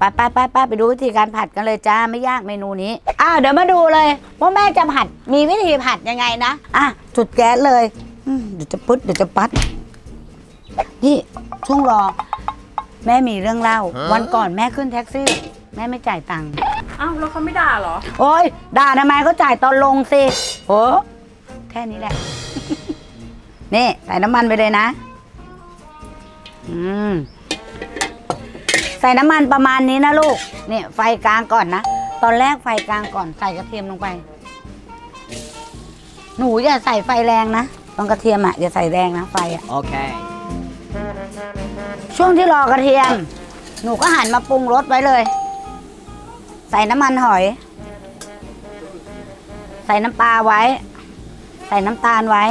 ไปไปไปไปไปดูวิธีการผัดกันเลยจ้าไม่ยากเมนูนี้อ้าวเดี๋ยวมาดูเลยว่าแม่จะผัดมีวิธีผัดยังไงนะอะจุดแก๊สเลยอืมเดี๋ยวจะปึ๊ดเดี๋ยวจะปัด นี่ช่วงรอ แม่มีเรื่องเล่า วันก่อนแม่ขึ้นแท็กซี่ แม่ไม่จ่ายตังค์อ้าวแล้วเขาไม่ด่าเหรอ โอ้ยด่าทำไมเขาจ่ายตอนลงสิโอ้แค่นี้แหละ นี่ใส่น้ำมันไปเลยนะ อืม ใส่น้ำมันประมาณนี้นะลูกเนี่ยไฟกลางก่อนนะ ตอนแรกไฟกลางก่อนใส่กระเทียมลงไป หนูอย่าใส่ไฟแรงนะตอนกระเทียมอะอย่าใส่แรงนะไฟอะ Okay. ช่วงที่รอกระเทียม หนูก็หันมาปรุงรสไว้เลย ใส่น้ำมันหอย ใส่น้ำปลาไว้ ใส่น้ำตาลไว้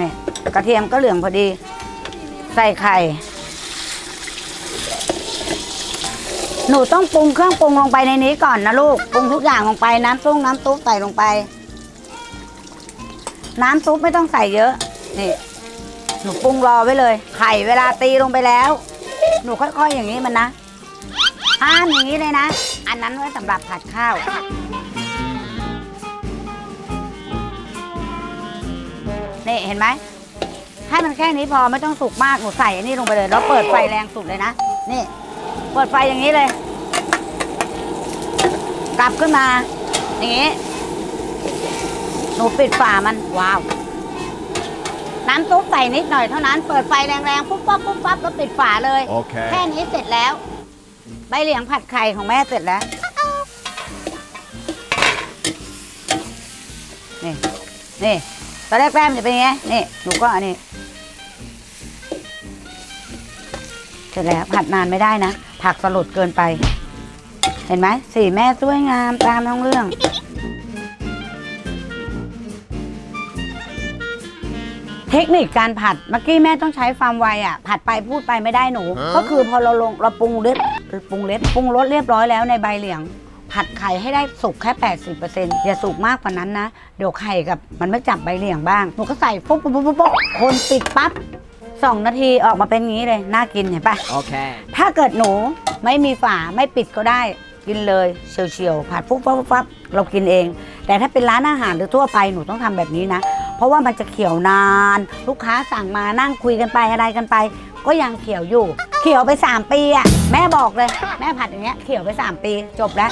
นี่กระเทียมก็เหลืองพอดี ใส่ไข่ หนูต้องปรุงเครื่องปรุงลงไปในนี้ก่อนนะลูก ปรุงทุกอย่างลงไปน้ำซุปน้ำซุปใส่ลงไป น้ำซุปไม่ต้องใส่เยอะ นี่ หนูปรุงรอไว้เลย ไข่เวลาตีลงไปแล้ว หนูค่อยๆอย่างนี้มันนะห้ามอย่างนี้เลยนะ อันนั้นไว้สำหรับผัดข้าวนี่เห็นไหมให้มันแค่นี้พอไม่ต้องสุกมากหนูใส่อันนี้ลงไปเลย แล้วเปิดไฟแรงสุดเลยนะ นี่ เปิดไฟอย่างนี้เลย กลับขึ้นมา อย่างนี้ หนูปิดฝามันว้าว น้ำซุปใส่นิดหน่อยเท่านั้น เปิดไฟแรงๆปุ๊บปั๊บปุ๊บปั๊บแล้วปิดฝาเลยแค่ Okay. นี้เสร็จแล้ว ใบเหลียงผัดไข่ของแม่เสร็จแล้ว นี่ นี่ ตอนแรกแป้มนจะเป็นไง นี่ หนูก็อันนี้ สร็จแล้วผัดนานไม่ได้นะ ผักสลดเกินไป เห็นไหมสีแม่สวยงามตามท้องเรื่อง เทคนิคการผัดเมื่อกี้แม่ต้องใช้ความไวอะ ผัดไปพูดไปไม่ได้หนู ก็คือพอเราลงเราปรุงเล็ดปรุงเล็ดปรุงรสเรียบร้อยแล้วในใบเหลียง ผัดไข่ให้ได้สุกแค่ 80%อย่าสุกมากกว่านั้นนะ เดี๋ยวไข่กับมันไม่จับใบเหลียงบ้างหนูก็ใส่ปุ๊บปุ๊บปุ๊บปุ๊บปุ๊บคนปิดปั๊บ สองนาทีออกมาเป็นงี้เลยน่ากินเห็นปะ Okay. ถ้าเกิดหนูไม่มีฝาไม่ปิดก็ได้กินเลยเฉียวๆผัดปุ๊บปั๊บปุ๊บปั๊บเรากินเอง แต่ถ้าเป็นร้านอาหารหรือทั่วไปหนูต้องทำแบบนี้นะ เพราะว่ามันจะเขียวนาน ลูกค้าสั่งมานั่งคุยกันไปอะไรกันไป ก็ยังเขียวอยู่ เขียวไป 3 ปีอะแม่บอกเลย แม่ผัดอย่างเงี้ยเขียวไป 3 ปีจบแล้ว